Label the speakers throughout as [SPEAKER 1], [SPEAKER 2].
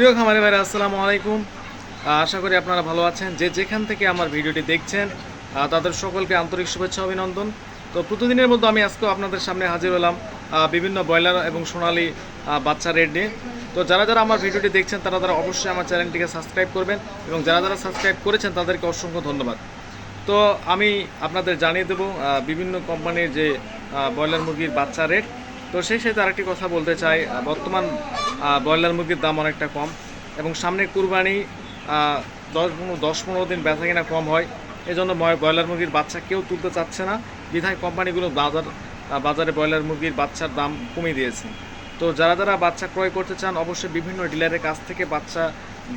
[SPEAKER 1] প্রিয় খামারি ভাইরা, আসসালামু আলাইকুম। আশা করি আপনারা ভালো আছেন। যে যেখান থেকে আমার ভিডিওটি দেখছেন তাদের সকলকে আন্তরিক শুভেচ্ছা, অভিনন্দন। তো প্রতিদিনের মধ্যে আমি আজকেও আপনাদের সামনে হাজির হলাম বিভিন্ন ব্রয়লার এবং সোনালি বাচ্চা রেড নিয়ে। তো যারা যারা আমার ভিডিওটি দেখছেন, তারা তারা অবশ্যই আমার চ্যানেলটিকে সাবস্ক্রাইব করবেন এবং যারা যারা সাবস্ক্রাইব করেছেন, তাদেরকে অসংখ্য ধন্যবাদ। তো আমি আপনাদের জানিয়ে দেবো বিভিন্ন কোম্পানির যে ব্রয়লার মুরগির বাচ্চা রেট। তো সেই সাথে আরেকটি কথা বলতে চাই বর্তমান ব্রয়লার মুরগির দাম অনেকটা কম এবং সামনে কুরবানি দশ দশ পনেরো দিন বেচা কিনা কম হয়। এই জন্য ময়- ব্রয়লার মুরগির বাচ্চা কেউ তুলতে চাচ্ছে না। বিধায় কোম্পানিগুলো বাজার বাজারে ব্রয়লার মুরগির বাচ্চার দাম কমিয়ে দিয়েছে। তো যারা যারা বাচ্চা ক্রয় করতে চান, অবশ্যই বিভিন্ন ডিলারের কাছ থেকে বাচ্চা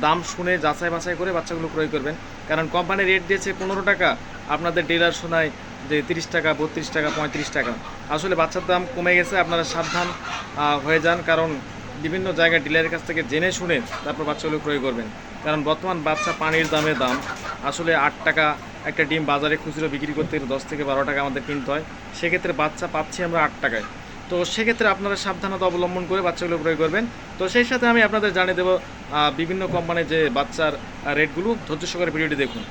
[SPEAKER 1] দাম শুনে যাচাই বাছাই করে বাচ্চাগুলো ক্রয় করবেন। কারণ কোম্পানি রেট দিয়েছে পনেরো টাকা। আপনাদের ডিলার শোনায় যে তিরিশ টাকা, বত্রিশ টাকা, পঁয়ত্রিশ টাকা। আসলে বাচ্চার দাম কমে গেছে, আপনারা সাবধান হয়ে যান, কারণ বিভিন্ন জায়গায় ডিলারের কাছ থেকে জেনে শুনে তারপর বাচ্চাগুলো ক্রয় করবেন। কারণ বর্তমান বাচ্চা পানির দামের দাম, আসলে আট টাকা একটা ডিম বাজারে খুচরো বিক্রি করতে গেলে দশ থেকে বারো টাকা আমাদের কিনতে হয়। সেক্ষেত্রে বাচ্চা পাচ্ছি আমরা আট টাকায়। তো সেক্ষেত্রে আপনারা সাবধানতা অবলম্বন করে বাচ্চাগুলো ক্রয় করবেন। তো সেই সাথে আমি আপনাদের জানিয়ে দেবো বিভিন্ন কোম্পানির যে বাচ্চার রেটগুলো। ধৈর্য সহকারে ভিডিওটি দেখুন।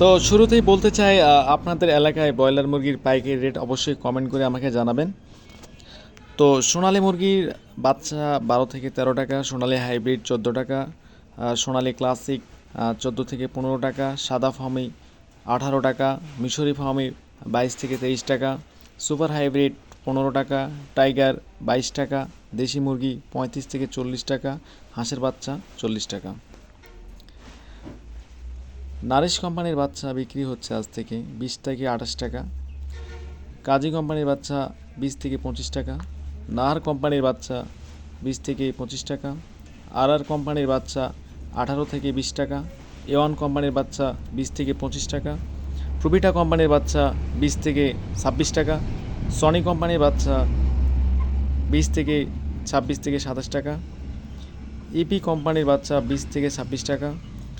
[SPEAKER 1] তো শুরুতেই বলতে চাই আপনাদের এলাকায় ব্রয়লার মুরগির পাইকারি রেট অবশ্যই কমেন্ট করে আমাকে জানাবেন। তো সোনালী মুরগির বাচ্চা বারো থেকে তেরো টাকা, সোনালী হাইব্রিড চোদ্দ টাকা সোনালী ক্লাসিক চোদ্দ থেকে পনেরো টাকা, সাদা ফার্মি আঠারো টাকা, মিশরি ফার্মি বাইশ থেকে তেইশ টাকা, সুপার হাইব্রিড পনেরো টাকা, টাইগার বাইশ টাকা, দেশি মুরগি পঁয়ত্রিশ থেকে চল্লিশ টাকা, হাঁসের বাচ্চা চল্লিশ টাকা। নারিশ কোম্পানির বাচ্চা বিক্রি হচ্ছে আজ থেকে বিশ থেকে আঠাশ টাকা, কাজী কোম্পানির বাচ্চা বিশ থেকে পঁচিশ টাকা, নাহার কোম্পানির বাচ্চা বিশ থেকে পঁচিশ টাকা আর আর কোম্পানির বাচ্চা আঠারো থেকে বিশ টাকা, এ ওয়ান কোম্পানির বাচ্চা বিশ থেকে পঁচিশ টাকা প্রবিটা কোম্পানির বাচ্চা বিশ থেকে ছাব্বিশ টাকা, সনি কোম্পানির বাচ্চা বিশ থেকে ছাব্বিশ থেকে সাতাশ টাকা, ইপি কোম্পানির বাচ্চা বিশ থেকে ছাব্বিশ টাকা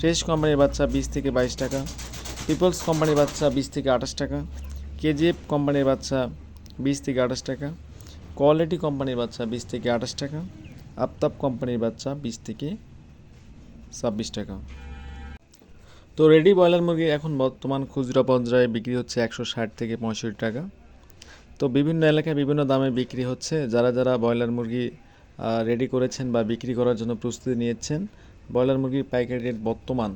[SPEAKER 1] ফ্রেশ কোম্পানির বাচ্চা বিশ থেকে বাইশ টাকা, পিপলস কোম্পানির বাচ্চা বিশ থেকে আঠাশ টাকা, কেজিএফ কোম্পানির বাচ্চা বিশ থেকে আঠাশ টাকা, কোয়ালিটি কোম্পানির বাচ্চা বিশ থেকে আঠাশ টাকা আফতাব কোম্পানির বাচ্চা বিশ থেকে ছাব্বিশ টাকা। তো রেডি ব্রয়লার মুরগি এখন বর্তমান খুচরা পর্যায়ে বিক্রি হচ্ছে একশো ষাট থেকে পঁয়ষট্টি টাকা। তো বিভিন্ন এলাকায় বিভিন্ন দামে বিক্রি হচ্ছে, যারা যারা ব্রয়লার মুরগি রেডি করেছেন বা বিক্রি করার জন্য প্রস্তুতি নিয়েছেন ব্রয়লার মুরগির পাইকারি রেট বর্তমান,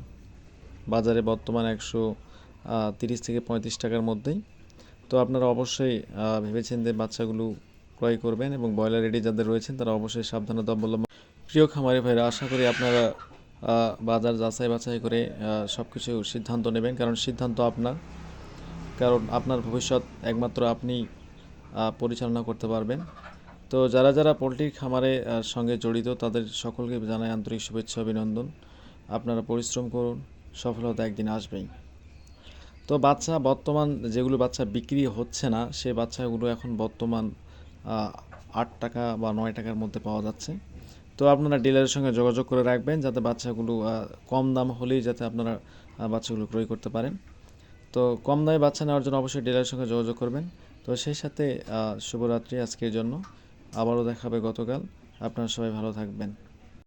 [SPEAKER 1] বাজারে বর্তমান একশো তিরিশ থেকে পঁয়ত্রিশ টাকার মধ্যেই। তো আপনারা অবশ্যই ভেবেছেন যে বাচ্চাগুলো ক্রয় করবেন এবং ব্রয়লার রেডি যাদের রয়েছেন, তারা অবশ্যই সাবধানতা অবলম্বন প্রিয় খামারি ভাইরা, আশা করি আপনারা বাজার যাচাই বাছাই করে সব কিছু সিদ্ধান্ত নেবেন। কারণ সিদ্ধান্ত আপনার। কারণ আপনার ভবিষ্যৎ একমাত্র আপনি পরিচালনা করতে পারবেন। তো যারা যারা পোলট্রির খামারে সঙ্গে জড়িত, তাদের সকলকে জানাই আন্তরিক শুভেচ্ছা, অভিনন্দন। আপনারা পরিশ্রম করুন, সফলতা একদিন আসবেই। তো বাচ্চা বর্তমান, যেগুলো বাচ্চা বিক্রি হচ্ছে না, সে বাচ্চাগুলো এখন বর্তমান আট টাকা বা নয় টাকার মধ্যে পাওয়া যাচ্ছে। তো আপনারা ডিলারের সঙ্গে যোগাযোগ করে রাখবেন, যাতে বাচ্চাগুলো কম দাম হলেই যাতে আপনারা বাচ্চাগুলো ক্রয় করতে পারেন। তো কম দামে বাচ্চা নেওয়ার জন্য অবশ্যই ডিলারের সঙ্গে যোগাযোগ করবেন। তো সেই সাথে শুভরাত্রি আজকের জন্য। আবারও দেখাবে গতকাল। আপনারা সবাই ভালো থাকবেন।